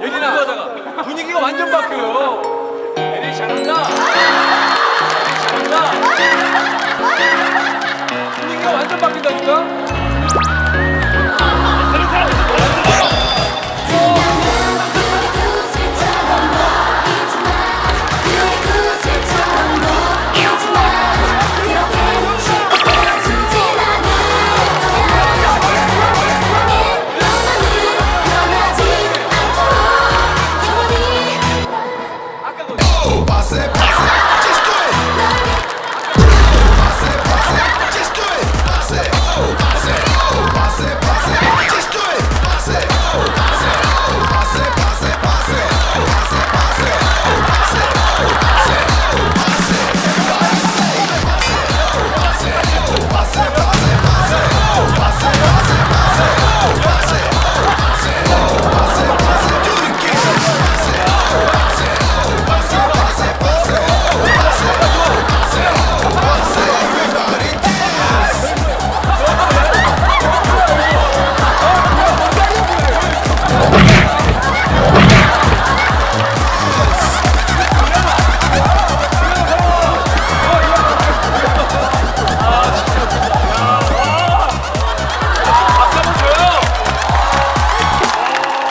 예린아 분위기가 완전 바뀌어요. 예린 잘한다. 예린 잘한다. 분위기가 완전 바뀐다니까?